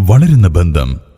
വളരുന്ന ബന്ധം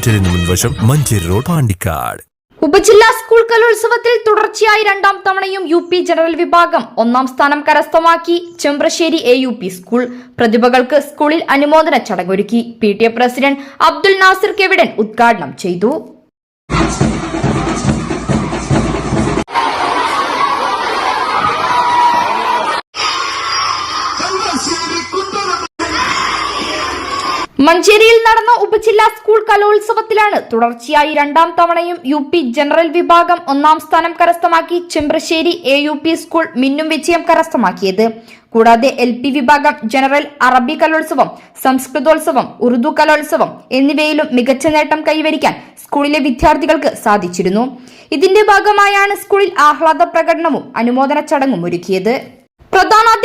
ഹോസ്പിറ്റലിന് മുൻവശം മഞ്ചേരി റോഡ് പാണ്ടിക്കാട്. ഉപജില്ലാ സ്കൂൾ കലോത്സവത്തിൽ തുടർച്ചയായി രണ്ടാം തവണയും യു പി ജനറൽ വിഭാഗം ഒന്നാം സ്ഥാനം കരസ്ഥമാക്കി Chembrassery A U P school. പ്രതിഭകൾക്ക് സ്കൂളിൽ അനുമോദന ചടങ്ങൊരുക്കി. P T A president Abdul Nasir കെവിഡൻ ഉദ്ഘാടനം ചെയ്തു. മഞ്ചേരിയിൽ നടന്ന ഉപജില്ലാ സ്കൂൾ കലോത്സവത്തിലാണ് തുടർച്ചയായി രണ്ടാം തവണയും യു പി ജനറൽ വിഭാഗം ഒന്നാം സ്ഥാനം കരസ്ഥമാക്കി Chembrassery A U P school മിന്നും വിജയം കരസ്ഥമാക്കിയത്. കൂടാതെ എൽ പി വിഭാഗം ജനറൽ അറബി കലോത്സവം സംസ്കൃതോത്സവം ഉറുദു കലോത്സവം എന്നിവയിലും മികച്ച നേട്ടം കൈവരിക്കാൻ സ്കൂളിലെ വിദ്യാർത്ഥികൾക്ക് സാധിച്ചിരുന്നു. ഇതിന്റെ ഭാഗമായാണ് സ്കൂളിൽ ആഹ്ലാദ പ്രകടനവും അനുമോദന ചടങ്ങും ഒരുക്കിയത്.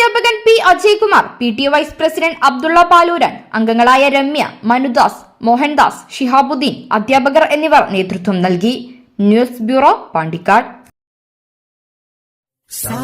അധ്യാപകൻ P Ajaykumar P T vice president Abdulla Palooran അംഗങ്ങളായ രമ്യ മനുദാസ് മോഹൻദാസ് ഷിഹാബുദ്ദീൻ അധ്യാപകർ എന്നിവർ നേതൃത്വം നൽകി. News bureau Pandikkad. സാ